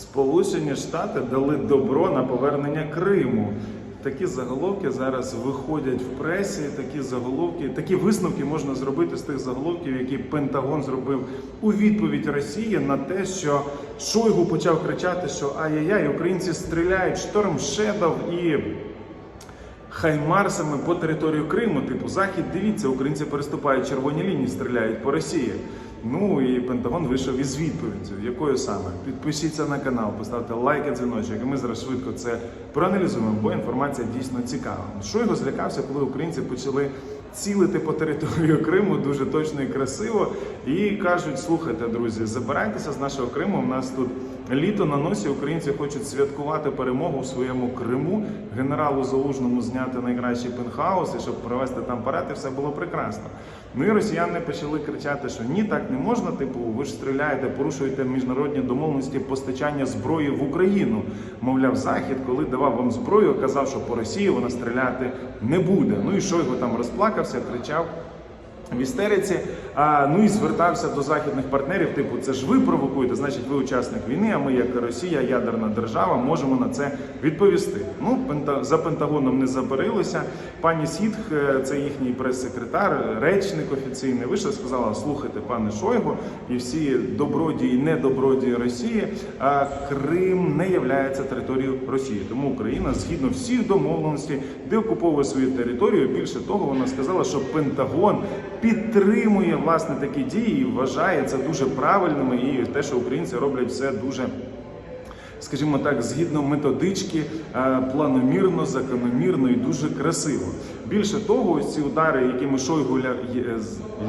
Сполучені Штати дали добро на повернення Криму. Такі заголовки зараз виходять в пресі. Такі заголовки, такі висновки можна зробити з тих заголовків, які Пентагон зробив у відповідь Росії на те, що Шойгу почав кричати, що ай-яй-яй, українці стріляють шторм Шедов і хаймарсами по територію Криму. Типу Захід, дивіться, українці переступають червоні лінії, стріляють по Росії. Ну і Пентагон вийшов із відповіддю. Якою саме? Підпишіться на канал, поставте лайк і дзвіночок, і ми зараз швидко це проаналізуємо, бо інформація дійсно цікава. Шойгу злякався, коли українці почали цілити по територію Криму дуже точно і красиво. І кажуть: слухайте, друзі, забирайтеся з нашого Криму. У нас тут літо на носі. Українці хочуть святкувати перемогу в своєму Криму. Генералу Залужному зняти найкращий пентхаус, і щоб провести там парад, і все було прекрасно. Ну і росіяни почали кричати, що ні, так не можна. Типу, ви ж стріляєте, порушуєте міжнародні домовленості постачання зброї в Україну. Мовляв, захід, коли давав вам зброю, казав, що по Росії вона стріляти не буде. Ну і Шойгу там розплакався, кричав. В істериці, а, ну і звертався до західних партнерів. Типу, це ж ви провокуєте, значить, ви учасник війни. А ми, як Росія, ядерна держава, можемо на це відповісти. Ну, за Пентагоном не забарилися. Пані Сітх, е, це їхній прес-секретар, речник офіційний, вийшла, сказала: слухайте, пане Шойгу, і всі добродії, і недобродії Росії. А Крим не є територією Росії. Тому Україна згідно всіх домовленостей, де окуповує свою територію. Більше того, вона сказала, що Пентагон підтримує власне такі дії і вважає це дуже правильними, і те, що українці роблять все дуже. Скажімо так, згідно методички, е, планомірно, закономірно і дуже красиво. Більше того, ось ці удари, якими Шойгу є-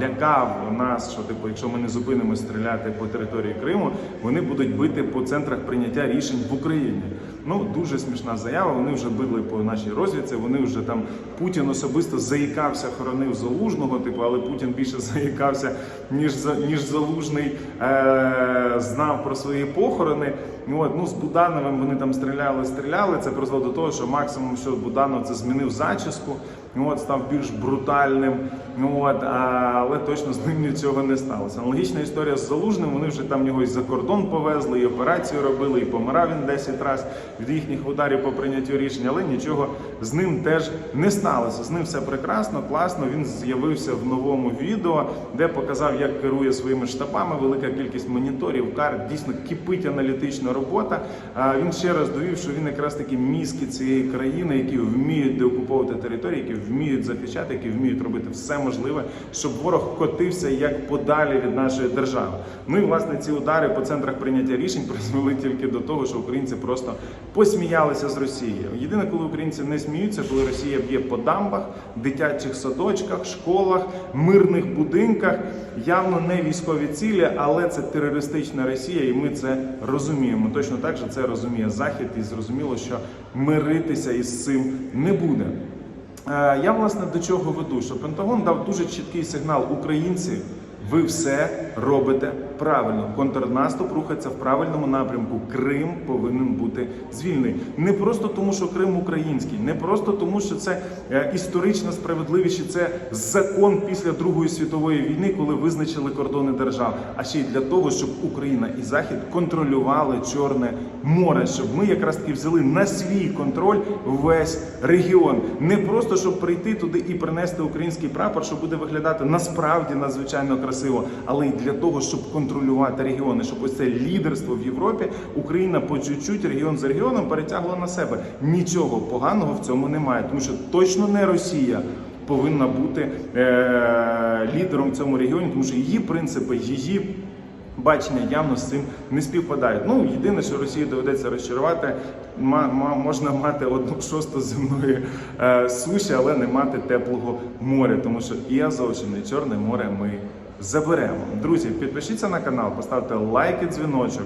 лякав нас, що типу, якщо ми не зупинимо стріляти по території Криму, вони будуть бити по центрах прийняття рішень в Україні. Ну дуже смішна заява. Вони вже били по нашій розвідці. Вони вже там Путін особисто заїкався, хоронив залужного. Типу, але Путін більше заїкався, ніж ніж залужний е- знав про свої похорони. Ну, От, ну з Будановим вони там стріляли, стріляли. Це призвело до того, що максимум, що Буданов це змінив зачіску. Ну, от став більш брутальним. Ну от але точно з ним нічого не сталося. Аналогічна історія з залужним. Вони вже там його і за кордон повезли, і операцію робили, і помирав він 10 разів від їхніх ударів по прийняттю рішень, але нічого з ним теж не сталося. З ним все прекрасно, класно. Він з'явився в новому відео, де показав, як керує своїми штабами. Велика кількість моніторів, карт дійсно кипить аналітична робота. Він ще раз довів, що він якраз таки мізки цієї країни, які вміють деокуповувати території, які вміють захищати, які вміють робити все можливе, щоб ворог котився як подалі від нашої держави. Ну і власне ці удари по центрах прийняття рішень призвели тільки до того, що українці просто посміялися з Росією. Єдине, коли українці не сміються, коли Росія б'є по дамбах, дитячих садочках, школах, мирних будинках, явно не військові цілі, але це терористична Росія, і ми це розуміємо. Точно так же це розуміє Захід, і зрозуміло, що миритися із цим не буде. Е, Я власне до чого веду, що Пентагон дав дуже чіткий сигнал українці. Ви все робите правильно. Контрнаступ рухається в правильному напрямку. Крим повинен бути звільнений. Не просто тому, що Крим український, не просто тому, що це е, історична справедливість, це закон після Другої світової війни, коли визначили кордони держав, а ще й для того, щоб Україна і Захід контролювали Чорне море, щоб ми якраз таки взяли на свій контроль весь регіон. Не просто щоб прийти туди і принести український прапор, що буде виглядати насправді надзвичайно красиво, але й для того, щоб контролювати регіони, щоб ось це лідерство в Європі Україна по чуть-чуть регіон за регіоном перетягла на себе. Нічого поганого в цьому немає, тому що точно не Росія. Повинна бути е- лідером в цьому регіоні, тому що її принципи, її бачення явно з цим не співпадають. Ну єдине, що Росії доведеться розчарувати, можна мати одну шосту земної е, суші, але не мати теплого моря, тому що і Азовщина, і Чорне море ми заберемо. Друзі, підпишіться на канал, поставте лайк і дзвіночок.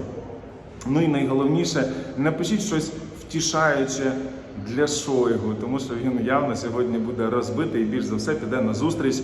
Ну і найголовніше, напишіть щось втішаюче для Шойгу, тому що він явно сьогодні буде розбитий і більш за все піде на зустріч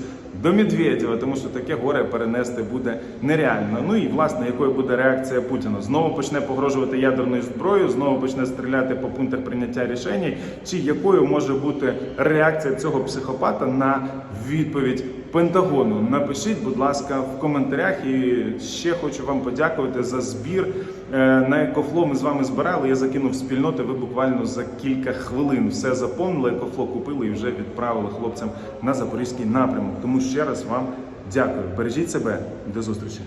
до Медведєва, тому що таке горе перенести буде нереально. Ну і власне, якою буде реакція Путіна? Знову почне погрожувати ядерною зброєю, знову почне стріляти по пунктах прийняття рішень, чи якою може бути реакція цього психопата на відповідь Пентагону? Напишіть, будь ласка, в коментарях. І ще хочу вам подякувати за збір Е, На екофло ми з вами збирали. Я закинув спільноти. Ви буквально за кілька хвилин все заповнили. Екофло купили і вже відправили хлопцям на запорізький напрямок. Тому ще раз вам дякую. Бережіть себе. До зустрічі.